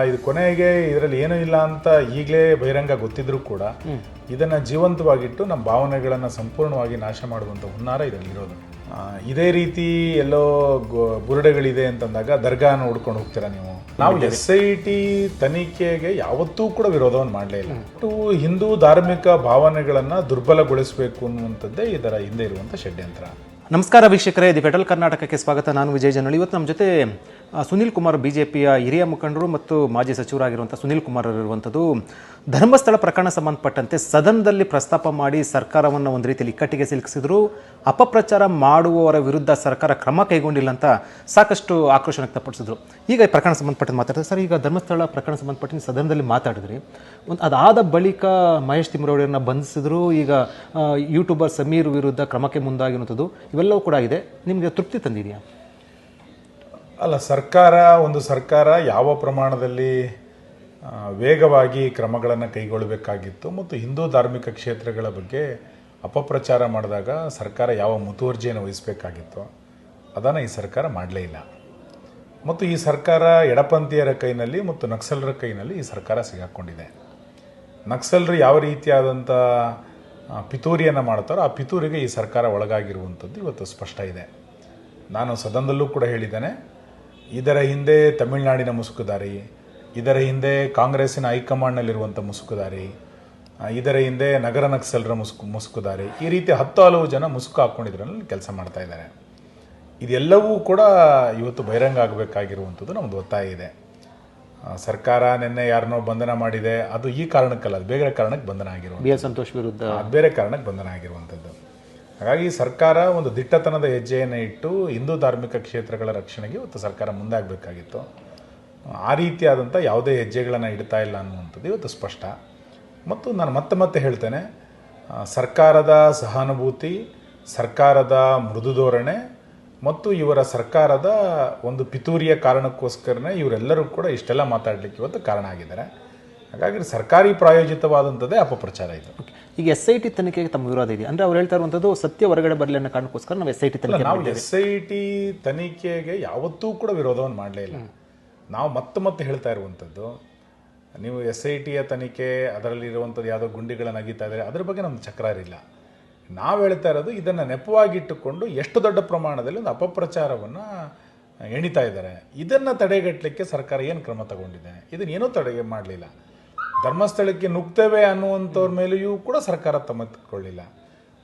ಇದು ಕೊನೆಗೆ ಇದರಲ್ಲಿ ಏನೂ ಇಲ್ಲ ಅಂತ ಈಗಲೇ ಬಹಿರಂಗ ಗೊತ್ತಿದ್ರೂ ಕೂಡ ಇದನ್ನ ಜೀವಂತವಾಗಿಟ್ಟು ನಮ್ಮ ಭಾವನೆಗಳನ್ನು ಸಂಪೂರ್ಣವಾಗಿ ನಾಶ ಮಾಡುವಂಥ ಹುನ್ನಾರ ಇದರಲ್ಲಿರೋದು. ಇದೇ ರೀತಿ ಎಲ್ಲೋ ಬುರುಡೆಗಳಿದೆ ಅಂತಂದಾಗ ದರ್ಗಾನ ಹುಡ್ಕೊಂಡು ಹೋಗ್ತೀರಾ ನೀವು? ನಾವು ಎಸ್ ಐ ಟಿ ತನಿಖೆಗೆ ಯಾವತ್ತೂ ಕೂಡ ವಿರೋಧವನ್ನು ಮಾಡಲೇ ಇಲ್ಲ. ಒಟ್ಟು ಹಿಂದೂ ಧಾರ್ಮಿಕ ಭಾವನೆಗಳನ್ನು ದುರ್ಬಲಗೊಳಿಸಬೇಕು ಅನ್ನುವಂಥದ್ದೇ ಇದರ ಹಿಂದೆ ಇರುವಂಥ ಷಡ್ಯಂತ್ರ. ನಮಸ್ಕಾರ ವೀಕ್ಷಕರೇ ದಿ ಫೆಡರಲ್ ಕರ್ನಾಟಕಕ್ಕೆ ಸ್ವಾಗತ. ನಾನು ವಿಜಯ್ ಜನಳಿ. ಇವತ್ತು ನಮ್ಮ ಜೊತೆ ಸುನಿಲ್ ಕುಮಾರ್ ಬಿಜೆಪಿಯ ಹಿರಿಯ ಮುಖಂಡರು ಮತ್ತು ಮಾಜಿ ಸಚಿವರಾಗಿರುವಂಥ ಸುನಿಲ್ ಕುಮಾರ್ ಇರುವಂಥದ್ದು ಧರ್ಮಸ್ಥಳ ಪ್ರಕರಣ ಸಂಬಂಧಪಟ್ಟಂತೆ ಸದನದಲ್ಲಿ ಪ್ರಸ್ತಾಪ ಮಾಡಿ ಸರ್ಕಾರವನ್ನು ಒಂದು ರೀತಿಯಲ್ಲಿ ಇಕ್ಕಟ್ಟಿಗೆ ಸಿಲುಕಿಸಿದ್ರು. ಅಪಪ್ರಚಾರ ಮಾಡುವವರ ವಿರುದ್ಧ ಸರ್ಕಾರ ಕ್ರಮ ಕೈಗೊಂಡಿಲ್ಲ ಅಂತ ಸಾಕಷ್ಟು ಆಕ್ರೋಶ ವ್ಯಕ್ತಪಡಿಸಿದ್ರು. ಈಗ ಈ ಪ್ರಕರಣ ಸಂಬಂಧಪಟ್ಟಂತೆ ಮಾತಾಡ್ತಾರೆ. ಸರ್, ಈಗ ಧರ್ಮಸ್ಥಳ ಪ್ರಕರಣ ಸಂಬಂಧಪಟ್ಟಂತೆ ಸದನದಲ್ಲಿ ಮಾತಾಡಿದ್ರಿ. ಒಂದು ಅದಾದ ಬಳಿಕ ಮಹೇಶ್ ತಿಮ್ಮರವರನ್ನ ಬಂಧಿಸಿದ್ರು. ಈಗ ಯೂಟ್ಯೂಬರ್ ಸಮೀರ್ ವಿರುದ್ಧ ಕ್ರಮಕ್ಕೆ ಮುಂದಾಗಿರುವಂಥದ್ದು. ಇವೆಲ್ಲವೂ ಕೂಡ ಇದೆ. ನಿಮಗೆ ತೃಪ್ತಿ ತಂದಿದೆಯಾ? ಅಲ್ಲ, ಸರ್ಕಾರ, ಒಂದು ಸರ್ಕಾರ ಯಾವ ಪ್ರಮಾಣದಲ್ಲಿ ವೇಗವಾಗಿ ಕ್ರಮಗಳನ್ನು ಕೈಗೊಳ್ಳಬೇಕಾಗಿತ್ತು ಮತ್ತು ಹಿಂದೂ ಧಾರ್ಮಿಕ ಕ್ಷೇತ್ರಗಳ ಬಗ್ಗೆ ಅಪಪ್ರಚಾರ ಮಾಡಿದಾಗ ಸರ್ಕಾರ ಯಾವ ಮುತುವರ್ಜಿಯನ್ನು ವಹಿಸಬೇಕಾಗಿತ್ತು, ಅದನ್ನು ಈ ಸರ್ಕಾರ ಮಾಡಲೇ ಇಲ್ಲ. ಮತ್ತು ಈ ಸರ್ಕಾರ ಎಡಪಂಥೀಯರ ಕೈನಲ್ಲಿ ಮತ್ತು ನಕ್ಸಲರ ಕೈನಲ್ಲಿ ಈ ಸರ್ಕಾರ ಸಿಗಾಕೊಂಡಿದೆ. ನಕ್ಸಲರು ಯಾವ ರೀತಿಯಾದಂಥ ಪಿತೂರಿಯನ್ನು ಮಾಡ್ತಾರೋ ಆ ಪಿತೂರಿಗೆ ಈ ಸರ್ಕಾರ ಒಳಗಾಗಿರುವಂಥದ್ದು ಇವತ್ತು ಸ್ಪಷ್ಟ ಇದೆ. ನಾನು ಸದನದಲ್ಲೂ ಕೂಡ ಹೇಳಿದ್ದೇನೆ ಇದರ ಹಿಂದೆ ತಮಿಳುನಾಡಿನ ಮುಸುಕುದಾರಿ ಇದರ ಹಿಂದೆ ಕಾಂಗ್ರೆಸ್ಸಿನ ಹೈಕಮಾಂಡ್ನಲ್ಲಿರುವಂಥ ಮುಸುಕುದಾರಿ ಇದರ ಹಿಂದೆ ನಗರ ನಕ್ಸಲರ ಮುಸುಕು ಮುಸುಕುದಾರಿ ಈ ರೀತಿ ಹತ್ತು ಹಲವು ಜನ ಮುಸುಕು ಹಾಕ್ಕೊಂಡಿದ್ರಲ್ಲಿ ಕೆಲಸ ಮಾಡ್ತಾ ಇದ್ದಾರೆ. ಇದೆಲ್ಲವೂ ಕೂಡ ಇವತ್ತು ಬಹಿರಂಗ ಆಗಬೇಕಾಗಿರುವಂಥದ್ದು ನಮ್ಮದು ಒತ್ತಾಯ ಇದೆ. ಸರ್ಕಾರ ನಿನ್ನೆ ಯಾರನ್ನೋ ಬಂಧನ ಮಾಡಿದೆ ಅದು ಈ ಕಾರಣಕ್ಕಲ್ಲ ಅದು ಬೇರೆ ಕಾರಣಕ್ಕೆ ಬಂಧನ ಆಗಿರುವ ಸಂತೋಷ್ ವಿರುದ್ಧ ಅದು ಬೇರೆ ಕಾರಣಕ್ಕೆ ಬಂಧನ ಆಗಿರುವಂಥದ್ದು. ಹಾಗಾಗಿ ಸರ್ಕಾರ ಒಂದು ದಿಟ್ಟತನದ ಹೆಜ್ಜೆಯನ್ನು ಇಟ್ಟು ಹಿಂದೂ ಧಾರ್ಮಿಕ ಕ್ಷೇತ್ರಗಳ ರಕ್ಷಣೆಗೆ ಇವತ್ತು ಸರ್ಕಾರ ಮುಂದಾಗಬೇಕಾಗಿತ್ತು. ಆ ರೀತಿಯಾದಂಥ ಯಾವುದೇ ಹೆಜ್ಜೆಗಳನ್ನು ಇಡ್ತಾ ಇಲ್ಲ ಅನ್ನುವಂಥದ್ದು ಇವತ್ತು ಸ್ಪಷ್ಟ. ಮತ್ತು ನಾನು ಮತ್ತೆ ಮತ್ತೆ ಹೇಳ್ತೇನೆ ಸರ್ಕಾರದ ಸಹಾನುಭೂತಿ, ಸರ್ಕಾರದ ಮೃದು ಧೋರಣೆ ಮತ್ತು ಇವರ ಸರ್ಕಾರದ ಒಂದು ಪಿತೂರಿಯ ಕಾರಣಕ್ಕೋಸ್ಕರನೇ ಇವರೆಲ್ಲರೂ ಕೂಡ ಇಷ್ಟೆಲ್ಲ ಮಾತಾಡಲಿಕ್ಕೆ ಇವತ್ತು ಕಾರಣ ಆಗಿದ್ದಾರೆ. ಹಾಗಾಗಿ ಸರ್ಕಾರಿ ಪ್ರಾಯೋಜಿತವಾದಂಥದ್ದೇ ಅಪಪ್ರಚಾರ ಇದು. ಈಗ ಎಸ್ ಐ ಟಿ ತನಿಖೆಗೆ ತಮ್ಮ ವಿರೋಧ ಇದೆ. ಅಂದ್ರೆ ಅವ್ರು ಹೇಳ್ತಾ ಇರುವಂಥದ್ದು ಸತ್ಯ ಹೊರಗಡೆ ಬರಲಿ ಅನ್ನೋ ಕಾರಣಕ್ಕೋಸ್ಕರ ನಾವು ಎಸ್ ಐ ಟಿ ತನಿಖೆ ನಾವು ಎಸ್ ಐ ಟಿ ತನಿಖೆಗೆ ಯಾವತ್ತೂ ಕೂಡ ವಿರೋಧವನ್ನು ಮಾಡಲೇ ಇಲ್ಲ. ನಾವು ಮತ್ತೆ ಮತ್ತೆ ಹೇಳ್ತಾ ಇರುವಂಥದ್ದು ನೀವು ಎಸ್ ಐ ಟಿಯ ತನಿಖೆ ಅದರಲ್ಲಿ ಇರುವಂಥದ್ದು ಯಾವುದೋ ಗುಂಡಿಗಳನ್ನು ಅಗಿತಾ ಇದ್ದಾರೆ ಅದ್ರ ಬಗ್ಗೆ ನಮ್ದು ಚಕ್ರಾರಿಲ್ಲ. ನಾವು ಹೇಳ್ತಾ ಇರೋದು ಇದನ್ನು ನೆಪವಾಗಿಟ್ಟುಕೊಂಡು ಎಷ್ಟು ದೊಡ್ಡ ಪ್ರಮಾಣದಲ್ಲಿ ಒಂದು ಅಪಪ್ರಚಾರವನ್ನು ಎಣಿತಾ ಇದ್ದಾರೆ. ಇದನ್ನು ತಡೆಗಟ್ಟಲಿಕ್ಕೆ ಸರ್ಕಾರ ಏನು ಕ್ರಮ ತಗೊಂಡಿದೆ? ಇದನ್ನೇನೂ ತಡೆಗೆ ಮಾಡಲಿಲ್ಲ. ಧರ್ಮಸ್ಥಳಕ್ಕೆ ನುಗ್ತೇವೆ ಅನ್ನುವಂಥವ್ರ ಮೇಲೆಯೂ ಕೂಡ ಸರ್ಕಾರ ತಮ್ಮತ್ತಿಕೊಳ್ಳಿಲ್ಲ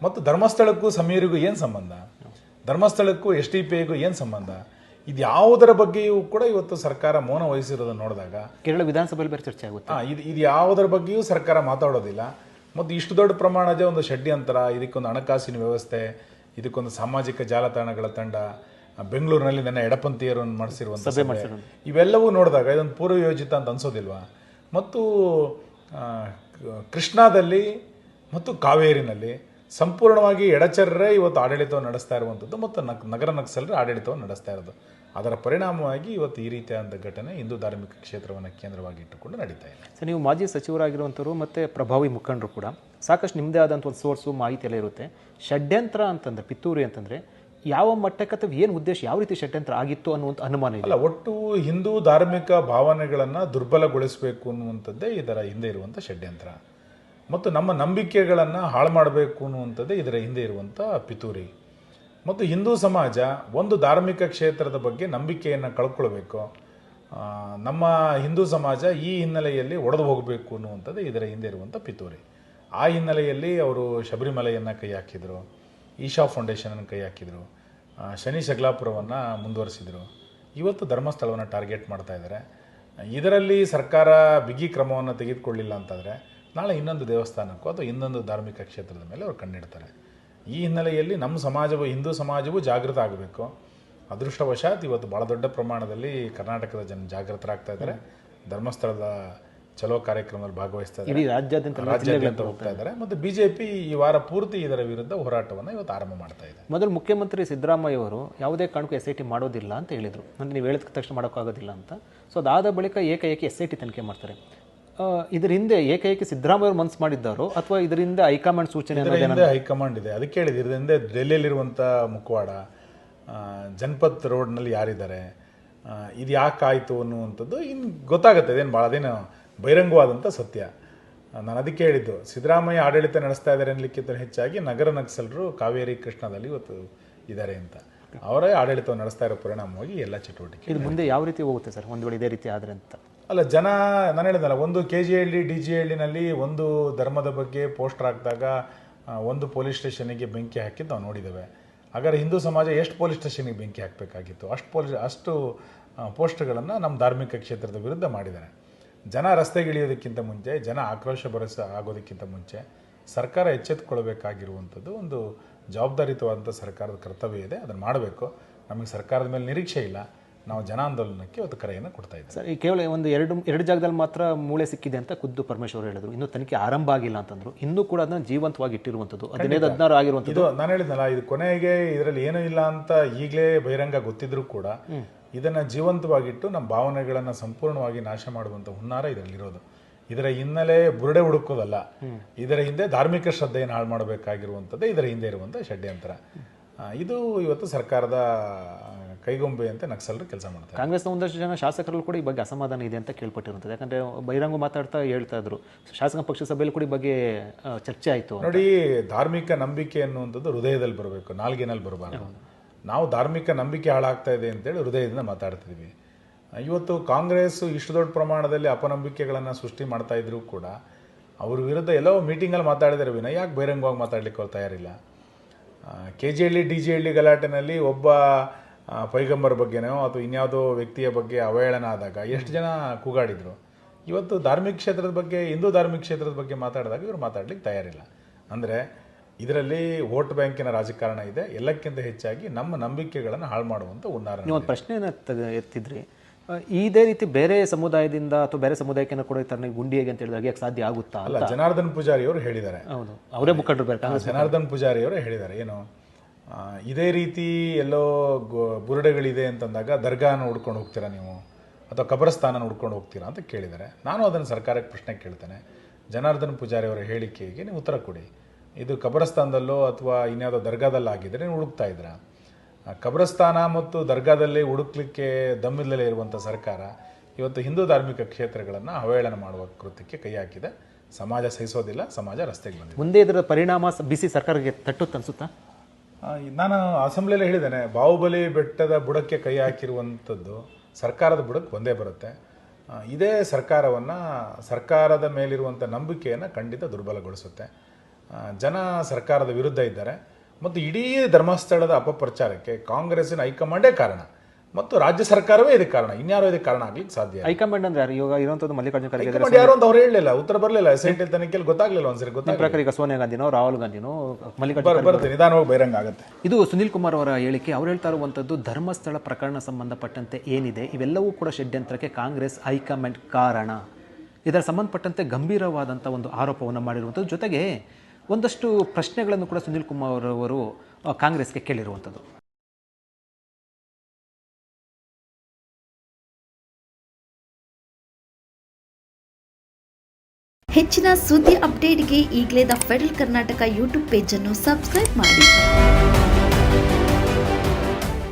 ಮತ್ತು ಧರ್ಮಸ್ಥಳಕ್ಕೂ ಸಮೀರಿಗೂ ಏನು ಸಂಬಂಧ? ಧರ್ಮಸ್ಥಳಕ್ಕೂ ಎಸ್ ಟಿ ಪಿ ಐಗೂ ಏನು ಸಂಬಂಧ? ಇದು ಯಾವುದರ ಬಗ್ಗೆಯೂ ಕೂಡ ಇವತ್ತು ಸರ್ಕಾರ ಮೌನ ವಹಿಸಿರೋದನ್ನು ನೋಡಿದಾಗ ಕೇರಳ ವಿಧಾನಸಭೆಯಲ್ಲಿ ಬೇರೆ ಚರ್ಚೆ ಆಗುತ್ತೆ. ಆ, ಇದು ಇದು ಯಾವುದರ ಬಗ್ಗೆಯೂ ಸರ್ಕಾರ ಮಾತಾಡೋದಿಲ್ಲ. ಮತ್ತು ಇಷ್ಟು ದೊಡ್ಡ ಪ್ರಮಾಣದ ಒಂದು ಷಡ್ಯಂತರ ಇದಕ್ಕೊಂದು ಹಣಕಾಸಿನ ವ್ಯವಸ್ಥೆ ಇದಕ್ಕೊಂದು ಸಾಮಾಜಿಕ ಜಾಲತಾಣಗಳ ತಂಡ ಬೆಂಗಳೂರಿನಲ್ಲಿ ನನ್ನ ಎಡಪಂಥೀಯರನ್ನು ಮಾಡಿಸಿರುವಂಥ ಇವೆಲ್ಲವೂ ನೋಡಿದಾಗ ಇದೊಂದು ಪೂರ್ವ ಯೋಜಿತ ಅಂತ ಅನ್ಸೋದಿಲ್ವಾ? ಮತ್ತು ಕೃಷ್ಣಾದಲ್ಲಿ ಮತ್ತು ಕಾವೇರಿನಲ್ಲಿ ಸಂಪೂರ್ಣವಾಗಿ ಎಡಚರರೇ ಇವತ್ತು ಆಡಳಿತವನ್ನು ನಡೆಸ್ತಾ ಇರುವಂಥದ್ದು ಮತ್ತು ನಕ್, ನಗರ ನಕ್ಸಲರು ಆಡಳಿತವನ್ನು ನಡೆಸ್ತಾ ಇರೋದು. ಅದರ ಪರಿಣಾಮವಾಗಿ ಇವತ್ತು ಈ ರೀತಿಯಾದಂಥ ಘಟನೆ ಹಿಂದೂ ಧಾರ್ಮಿಕ ಕ್ಷೇತ್ರವನ್ನು ಕೇಂದ್ರವಾಗಿ ಇಟ್ಟುಕೊಂಡು ನಡೀತಾ ಇದೆ. ಸರ್, ನೀವು ಮಾಜಿ ಸಚಿವರಾಗಿರುವಂಥವ್ರು ಮತ್ತು ಪ್ರಭಾವಿ ಮುಖಂಡರು ಕೂಡ ಸಾಕಷ್ಟು ನಿಮ್ಮದೇ ಆದಂಥ ಒಂದು ಸೋರ್ಸು, ಮಾಹಿತಿ ಎಲ್ಲ ಇರುತ್ತೆ. ಷಡ್ಯಂತ್ರ ಅಂತಂದ್ರೆ, ಪಿತ್ತೂರಿ ಅಂತಂದರೆ ಯಾವ ಮಟ್ಟಕ್ಕೆ ಅಥವಾ ಏನು ಉದ್ದೇಶ ಯಾವ ರೀತಿ ಷಡ್ಯಂತ್ರ ಆಗಿತ್ತು ಅನ್ನುವಂಥ ಅನುಮಾನ ಇಲ್ಲ ಒಟ್ಟು ಹಿಂದೂ ಧಾರ್ಮಿಕ ಭಾವನೆಗಳನ್ನು ದುರ್ಬಲಗೊಳಿಸಬೇಕು ಅನ್ನುವಂಥದ್ದೇ ಇದರ ಹಿಂದೆ ಇರುವಂಥ ಷಡ್ಯಂತ್ರ. ಮತ್ತು ನಮ್ಮ ನಂಬಿಕೆಗಳನ್ನು ಹಾಳು ಮಾಡಬೇಕು ಅನ್ನುವಂಥದ್ದೇ ಇದರ ಹಿಂದೆ ಇರುವಂಥ ಪಿತೂರಿ. ಮತ್ತು ಹಿಂದೂ ಸಮಾಜ ಒಂದು ಧಾರ್ಮಿಕ ಕ್ಷೇತ್ರದ ಬಗ್ಗೆ ನಂಬಿಕೆಯನ್ನು ಕಳ್ಕೊಳ್ಬೇಕು. ನಮ್ಮ ಹಿಂದೂ ಸಮಾಜ ಈ ಹಿನ್ನೆಲೆಯಲ್ಲಿ ಒಡೆದು ಹೋಗಬೇಕು ಅನ್ನುವಂಥದ್ದು ಇದರ ಹಿಂದೆ ಇರುವಂಥ ಪಿತೂರಿ. ಆ ಹಿನ್ನೆಲೆಯಲ್ಲಿ ಅವರು ಶಬರಿಮಲೆಯನ್ನು ಕೈ ಹಾಕಿದರು ಈಶಾ ಫೌಂಡೇಶನನ್ನು ಕೈ ಹಾಕಿದರು. ಶನಿ ಶಗ್ಲಾಪುರವನ್ನು ಮುಂದುವರಿಸಿದರು. ಇವತ್ತು ಧರ್ಮಸ್ಥಳವನ್ನು ಟಾರ್ಗೆಟ್ ಮಾಡ್ತಾ ಇದ್ದಾರೆ ಇದರಲ್ಲಿ ಸರ್ಕಾರ ಬಿಗಿ ಕ್ರಮವನ್ನು ತೆಗೆದುಕೊಳ್ಳಿಲ್ಲ ಅಂತಂದರೆ ನಾಳೆ ಇನ್ನೊಂದು ದೇವಸ್ಥಾನಕ್ಕೂ ಅಥವಾ ಇನ್ನೊಂದು ಧಾರ್ಮಿಕ ಕ್ಷೇತ್ರದ ಮೇಲೆ ಅವರು ಕಣ್ಣಿಡ್ತಾರೆ. ಈ ಹಿನ್ನೆಲೆಯಲ್ಲಿ ನಮ್ಮ ಸಮಾಜವು, ಹಿಂದೂ ಸಮಾಜವೂ ಜಾಗೃತ ಆಗಬೇಕು. ಅದೃಷ್ಟವಶಾತ್ ಇವತ್ತು ಭಾಳ ದೊಡ್ಡ ಪ್ರಮಾಣದಲ್ಲಿ ಕರ್ನಾಟಕದ ಜನ ಜಾಗೃತರಾಗ್ತಾ ಇದ್ದಾರೆ ಧರ್ಮಸ್ಥಳದ ಚಲೋ ಕಾರ್ಯಕ್ರಮದಲ್ಲಿ ಭಾಗವಹಿಸ್ತಾ ಇದ್ದಾರೆ. ರಾಜ್ಯಾದ್ಯಂತ ರಾಜ್ಯಾದ್ಯಂತ ಹೋಗ್ತಾ ಇದ್ದಾರೆ. ಮತ್ತು ಬಿಜೆಪಿ ಈ ವಾರ ಪೂರ್ತಿ ಇದರ ವಿರುದ್ಧ ಹೋರಾಟವನ್ನು ಇವತ್ತು ಆರಂಭ ಮಾಡ್ತಾ ಇದೆ. ಮೊದಲು ಮುಖ್ಯಮಂತ್ರಿ ಸಿದ್ದರಾಮಯ್ಯ ಅವರು ಯಾವುದೇ ಕಾರಣಕ್ಕೂ ಎಸ್ ಐ ಟಿ ಮಾಡೋದಿಲ್ಲ ಅಂತ ಹೇಳಿದರು. ಅಂದರೆ ನೀವು ಹೇಳಿದ ತಕ್ಷಣ ಮಾಡೋಕ್ಕಾಗೋದಿಲ್ಲ ಅಂತ. ಸೊ ಅದಾದ ಬಳಿಕ ಏಕೈಕಿ ಎಸ್ ಐ ಟಿ ತನಿಖೆ ಮಾಡ್ತಾರೆ. ಇದರ ಹಿಂದೆ ಏಕಾಏಕಿ ಸಿದ್ದರಾಮಯ್ಯ ಅವರು ಮನಸ್ಸು ಮಾಡಿದ್ದಾರೋ ಅಥವಾ ಇದರಿಂದ ಹೈಕಮಾಂಡ್ ಸೂಚನೆ ಹೈಕಮಾಂಡ್ ಇದೆ. ಅದಕ್ಕೆ ಹೇಳಿದೆ ಇದರ ಹಿಂದೆ ಡೆಲ್ಲಿಯಲ್ಲಿರುವಂಥ ಮುಖವಾಡ ಜನಪತ್ ರೋಡ್ನಲ್ಲಿ ಯಾರಿದ್ದಾರೆ? ಇದು ಯಾಕೆ ಆಯಿತು ಅನ್ನುವಂಥದ್ದು ಇನ್ನು ಗೊತ್ತಾಗುತ್ತೆ. ಇದೇನು ಭಾಳ ಅದೇನು ಬಹಿರಂಗವಾದಂಥ ಸತ್ಯ. ನಾನು ಅದಕ್ಕೆ ಹೇಳಿದ್ದು ಸಿದ್ದರಾಮಯ್ಯ ಆಡಳಿತ ನಡೆಸ್ತಾ ಇದ್ದಾರೆ ಅನ್ನಲಿಕ್ಕಿಂತ ಹೆಚ್ಚಾಗಿ ನಗರ ನಕ್ಸಲರು ಕಾವೇರಿ ಕೃಷ್ಣದಲ್ಲಿ ಇವತ್ತು ಇದ್ದಾರೆ ಅಂತ. ಅವರೇ ಆಡಳಿತವನ್ನು ನಡೆಸ್ತಾ ಇರೋ ಪರಿಣಾಮವಾಗಿ ಎಲ್ಲ ಚಟುವಟಿಕೆ ಇದು ಮುಂದೆ ಯಾವ ರೀತಿ ಹೋಗುತ್ತೆ ಸರ್? ಒಂದು ವೇಳೆ ಇದೇ ರೀತಿ ಆದರೆ ಅಂತ. ಅಲ್ಲ ಜನ ನಾನು ಹೇಳಿದಲ್ಲ ಒಂದು K G Halli D J ಹಳ್ಳಿನಲ್ಲಿ ಒಂದು ಧರ್ಮದ ಬಗ್ಗೆ ಪೋಸ್ಟರ್ ಹಾಕಿದಾಗ ಒಂದು ಪೊಲೀಸ್ ಸ್ಟೇಷನಿಗೆ ಬೆಂಕಿ ಹಾಕಿದ್ದು ನಾವು ನೋಡಿದ್ದೇವೆ. ಹಾಗಾದ್ರೆ ಹಿಂದೂ ಸಮಾಜ ಎಷ್ಟು ಪೊಲೀಸ್ ಸ್ಟೇಷನಿಗೆ ಬೆಂಕಿ ಹಾಕಬೇಕಾಗಿತ್ತು? ಅಷ್ಟು ಪೊಲೀಸ್ ಅಷ್ಟು ಪೋಸ್ಟ್ಗಳನ್ನು ನಮ್ಮ ಧಾರ್ಮಿಕ ಕ್ಷೇತ್ರದ ವಿರುದ್ಧ ಮಾಡಿದ್ದಾರೆ. ಜನ ರಸ್ತೆಗಿಳಿಯೋದಕ್ಕಿಂತ ಮುಂಚೆ ಜನ ಆಕ್ರೋಶ ಭರಸ ಆಗೋದಕ್ಕಿಂತ ಮುಂಚೆ ಸರ್ಕಾರ ಎಚ್ಚೆತ್ಕೊಳ್ಬೇಕಾಗಿರುವಂಥದ್ದು ಒಂದು ಜವಾಬ್ದಾರಿಯುತವಾದಂಥ ಸರ್ಕಾರದ ಕರ್ತವ್ಯ ಇದೆ ಅದನ್ನು ಮಾಡಬೇಕು. ನಮಗೆ ಸರ್ಕಾರದ ಮೇಲೆ ನಿರೀಕ್ಷೆ ಇಲ್ಲ. ನಾವು ಜನಾಂದೋಲನಕ್ಕೆ ಒಂದು ಕರೆಯನ್ನು ಕೊಡ್ತಾ ಇದ್ದೀವಿ. ಸರ್ ಈ ಕೇವಲ ಒಂದು ಎರಡು ಎರಡು ಜಾಗದಲ್ಲಿ ಮಾತ್ರ ಮೂಳೆ ಸಿಕ್ಕಿದೆ ಅಂತ ಖುದ್ದು ಪರಮೇಶ್ವರ್ ಹೇಳಿದ್ರು. ಇನ್ನೂ ತನಿಖೆ ಆರಂಭ ಆಗಿಲ್ಲ ಅಂತಂದ್ರು. ಇನ್ನೂ ಕೂಡ ಅದನ್ನ ಜೀವಂತವಾಗಿ ಇಟ್ಟಿರುವಂಥದ್ದು ಹದಿನೈದು ಹದಿನಾರು ಆಗಿರುವಂಥದ್ದು. ನಾನು ಹೇಳಿದ್ನಲ್ಲ ಇದು ಕೊನೆಗೆ ಇದರಲ್ಲಿ ಏನೂ ಇಲ್ಲ ಅಂತ ಈಗಲೇ ಬಹಿರಂಗ ಗೊತ್ತಿದ್ರೂ ಕೂಡ ಇದನ್ನ ಜೀವಂತವಾಗಿಟ್ಟು ನಮ್ಮ ಭಾವನೆಗಳನ್ನು ಸಂಪೂರ್ಣವಾಗಿ ನಾಶ ಮಾಡುವಂಥ ಹುನ್ನಾರ ಇದರಲ್ಲಿರೋದು. ಇದರ ಹಿನ್ನೆಲೆ ಬುರುಡೆ ಹುಡುಕೋದಲ್ಲ. ಇದರ ಹಿಂದೆ ಧಾರ್ಮಿಕ ಶ್ರದ್ಧೆಯನ್ನು ಹಾಳು ಮಾಡಬೇಕಾಗಿರುವಂಥದ್ದೇ ಇದರ ಹಿಂದೆ ಇರುವಂಥ ಷಡ್ಯಂತರ. ಇದು ಇವತ್ತು ಸರ್ಕಾರದ ಕೈಗೊಂಬೆ ಅಂತ ನಕ್ಸಲರು ಕೆಲಸ ಮಾಡ್ತಾರೆ. ಕಾಂಗ್ರೆಸ್ನ ಒಂದಷ್ಟು ಜನ ಶಾಸಕರಲ್ಲೂ ಕೂಡ ಈ ಬಗ್ಗೆ ಅಸಮಾಧಾನ ಇದೆ ಅಂತ ಕೇಳ್ಪಟ್ಟಿರುತ್ತದೆ ಯಾಕಂದ್ರೆ ಬಹಿರಂಗ ಮಾತಾಡ್ತಾ ಹೇಳ್ತಾ ಇದ್ರು. ಶಾಸಕ ಪಕ್ಷ ಸಭೆಯಲ್ಲಿ ಕೂಡ ಈ ಬಗ್ಗೆ ಚರ್ಚೆ ಆಯಿತು ನೋಡಿ ಧಾರ್ಮಿಕ ನಂಬಿಕೆ ಅನ್ನುವಂಥದ್ದು ಹೃದಯದಲ್ಲಿ ಬರಬೇಕು ನಾಲ್ಗೆನಲ್ಲಿ ಬರಬಾರ್ದು. ನಾವು ಧಾರ್ಮಿಕ ನಂಬಿಕೆ ಹಾಳಾಗ್ತಾ ಇದೆ ಅಂತೇಳಿ ಹೃದಯದಿಂದ ಮಾತಾಡ್ತಿದ್ವಿ. ಇವತ್ತು ಕಾಂಗ್ರೆಸ್ಸು ಇಷ್ಟು ದೊಡ್ಡ ಪ್ರಮಾಣದಲ್ಲಿ ಅಪನಂಬಿಕೆಗಳನ್ನು ಸೃಷ್ಟಿ ಮಾಡ್ತಾ ಇದ್ರೂ ಕೂಡ ಅವ್ರ ವಿರುದ್ಧ ಎಲ್ಲೋ ಮೀಟಿಂಗಲ್ಲಿ ಮಾತಾಡಿದರೆ ವಿನ ಯಾಕೆ ಬಹಿರಂಗವಾಗಿ ಮಾತಾಡ್ಲಿಕ್ಕೆ ಅವ್ರು ತಯಾರಿಲ್ಲ? K G Halli D J Halli ಗಲಾಟೆನಲ್ಲಿ ಒಬ್ಬ ಪೈಗಂಬರ್ ಬಗ್ಗೆನೋ ಅಥವಾ ಇನ್ಯಾವುದೋ ವ್ಯಕ್ತಿಯ ಬಗ್ಗೆ ಅವಹೇಳನ ಆದಾಗ ಎಷ್ಟು ಜನ ಕೂಗಾಡಿದರು? ಇವತ್ತು ಧಾರ್ಮಿಕ ಕ್ಷೇತ್ರದ ಬಗ್ಗೆ, ಹಿಂದೂ ಧಾರ್ಮಿಕ ಕ್ಷೇತ್ರದ ಬಗ್ಗೆ ಮಾತಾಡಿದಾಗ ಇವರು ಮಾತಾಡ್ಲಿಕ್ಕೆ ತಯಾರಿಲ್ಲ. ಅಂದರೆ ಇದರಲ್ಲಿ ವೋಟ್ ಬ್ಯಾಂಕಿನ ರಾಜಕಾರಣ ಇದೆ. ಎಲ್ಲಕ್ಕಿಂತ ಹೆಚ್ಚಾಗಿ ನಮ್ಮ ನಂಬಿಕೆಗಳನ್ನು ಹಾಳು ಮಾಡುವಂಥ ಉನ್ನಾರ ನೀವು ಒಂದು ಪ್ರಶ್ನೆಯನ್ನು ಎತ್ತಿದ್ರಿ. ಇದೇ ರೀತಿ ಬೇರೆ ಸಮುದಾಯದಿಂದ ಅಥವಾ ಬೇರೆ ಸಮುದಾಯಕ್ಕೆ ಕೂಡ ತನ್ನ ಗುಂಡಿ ಹೇಗೆ ಅಂತ ಹೇಳಿದಾಗ ಯಾಕೆ ಸಾಧ್ಯ ಆಗುತ್ತಾ ಅಲ್ಲ ಜನಾರ್ದನ್ ಪೂಜಾರಿ ಅವರು ಹೇಳಿದ್ದಾರೆ. ಹೌದು. ಅವರೇ ಮುಖಂಡರು ಕಾಂಗ್ರೆಸ್ ಜನಾರ್ದನ್ ಪೂಜಾರಿ ಅವರು ಹೇಳಿದ್ದಾರೆ. ಏನು ಇದೇ ರೀತಿ ಎಲ್ಲೋ ಬುರುಡೆಗಳಿದೆ ಅಂತಂದಾಗ ದರ್ಗಾನ ಹುಡ್ಕೊಂಡು ಹೋಗ್ತೀರಾ ನೀವು? ಅಥವಾ ಕಬರಸ್ಥಾನ ಹುಡ್ಕೊಂಡು ಹೋಗ್ತೀರಾ ಅಂತ ಕೇಳಿದ್ದಾರೆ. ನಾನು ಅದನ್ನು ಸರ್ಕಾರಕ್ಕೆ ಪ್ರಶ್ನೆ ಕೇಳ್ತೇನೆ. ಜನಾರ್ದನ್ ಪೂಜಾರಿ ಅವರ ಹೇಳಿಕೆಗೆ ನೀವು ಉತ್ತರ ಕೊಡಿ. ಇದು ಕಬ್ರಸ್ತಾನದಲ್ಲೋ ಅಥವಾ ಇನ್ಯಾವುದೋ ದರ್ಗಾದಲ್ಲಿ ಆಗಿದ್ರೆ ನೀವು ಹುಡುಕ್ತಾ ಇದ್ದೀರಾ ಕಬ್ರಸ್ತಾನ ಮತ್ತು ದರ್ಗಾದಲ್ಲಿ ಹುಡುಕ್ಲಿಕ್ಕೆ ದಮ್ಮಿಲ್ಲದೆ ಇರುವಂಥ ಸರ್ಕಾರ ಇವತ್ತು ಹಿಂದೂ ಧಾರ್ಮಿಕ ಕ್ಷೇತ್ರಗಳನ್ನು ಅವಹೇಳನ ಮಾಡುವ ಕೃತ್ಯಕ್ಕೆ ಕೈ ಹಾಕಿದೆ. ಸಮಾಜ ಸಹಿಸೋದಿಲ್ಲ ಸಮಾಜ ರಸ್ತೆಗೆ ಬಂದಿದೆ. ಮುಂದೆ ಇದರ ಪರಿಣಾಮ ಬಿಸಿ ಸರ್ಕಾರಕ್ಕೆ ತಟ್ಟುತ್ತೆ ಅನ್ಸುತ್ತಾ? ನಾನು ಅಸೆಂಬ್ಲಿಯಲ್ಲಿ ಹೇಳಿದ್ದೇನೆ ಬಾಹುಬಲಿ ಬೆಟ್ಟದ ಬುಡಕ್ಕೆ ಕೈ ಹಾಕಿರುವಂಥದ್ದು ಸರ್ಕಾರದ ಬುಡಕ್ಕೆ ಒಂದೇ ಬರುತ್ತೆ. ಇದೇ ಸರ್ಕಾರವನ್ನು ಸರ್ಕಾರದ ಮೇಲಿರುವಂಥ ನಂಬಿಕೆಯನ್ನು ಖಂಡಿತ ದುರ್ಬಲಗೊಳಿಸುತ್ತೆ. ಜನ ಸರ್ಕಾರದ ವಿರುದ್ಧ ಇದ್ದಾರೆ. ಮತ್ತು ಇಡೀ ಧರ್ಮಸ್ಥಳದ ಅಪಪ್ರಚಾರಕ್ಕೆ ಕಾಂಗ್ರೆಸ್ಸಿನ ಹೈಕಮಾಂಡೇ ಕಾರಣ. ಮತ್ತು ರಾಜ್ಯ ಸರ್ಕಾರವೇ ಇದಕ್ಕೆ ಕಾರಣ. ಇನ್ಯಾರೋ ಇದಕ್ಕೆ ಕಾರಣ ಆಗ್ಲಿಕ್ಕೆ ಸಾಧ್ಯ. ಹೈಕಮಾಂಡ್ ಅಂದ್ರೆ ಯಾರು? ಇವಾಗ ಇರುವಂತದ್ದು ಮಲ್ಲಿಕಾರ್ಜುನ ಖರ್ಗೆ. ಯಾರು ಅಂತ ಅವ್ರು ಹೇಳಲಿಲ್ಲ. ಉತ್ತರ ಬರಲಿಲ್ಲ. ಟಿ ತನಿಖೆಯಲ್ಲಿ ಗೊತ್ತಾಗ್ಲಿಲ್ಲ ಒಂದ್ಸರಿ ಗೊತ್ತಾಗ ಪ್ರಕಾರ ಈಗ ಸೋನಿಯಾ ಗಾಂಧಿನೋ ರಾಹುಲ್ ಗಾಂಧಿನೋ ಮಲ್ಲಿಕಾರ್ಜುನ ಬರುತ್ತೆ ನಿಧಾನವಾಗಿ ಬಹಿರಂಗ ಆಗುತ್ತೆ. ಇದು ಸುನಿಲ್ ಕುಮಾರ್ ಅವರ ಹೇಳಿಕೆ. ಅವ್ರು ಹೇಳ್ತಾ ಇರುವಂತದ್ದು ಧರ್ಮಸ್ಥಳ ಪ್ರಕರಣ ಸಂಬಂಧಪಟ್ಟಂತೆ ಏನಿದೆ? ಇವೆಲ್ಲವೂ ಕೂಡ ಷಡ್ಯಂತ್ರಕ್ಕೆ ಕಾಂಗ್ರೆಸ್ ಹೈಕಮಾಂಡ್ ಕಾರಣ. ಇದರ ಸಂಬಂಧಪಟ್ಟಂತೆ ಗಂಭೀರವಾದಂಥ ಒಂದು ಆರೋಪವನ್ನು ಮಾಡಿರುವಂತದ್ದು. ಜೊತೆಗೆ ಒಂದಷ್ಟು ಪ್ರಶ್ನೆಗಳನ್ನು ಕೂಡ ಸುನಿಲ್ ಕುಮಾರ್ ಅವರು ಕಾಂಗ್ರೆಸ್ಗೆ ಕೇಳಿರುವಂಥದ್ದು. ಹೆಚ್ಚಿನ ಸುದ್ದಿ ಅಪ್ಡೇಟ್ಗೆ ಈಗಲೇ ದ ಫೆಡರಲ್ ಕರ್ನಾಟಕ ಯೂಟ್ಯೂಬ್ ಪೇಜನ್ನು ಸಬ್ಸ್ಕ್ರೈಬ್ ಮಾಡಿ.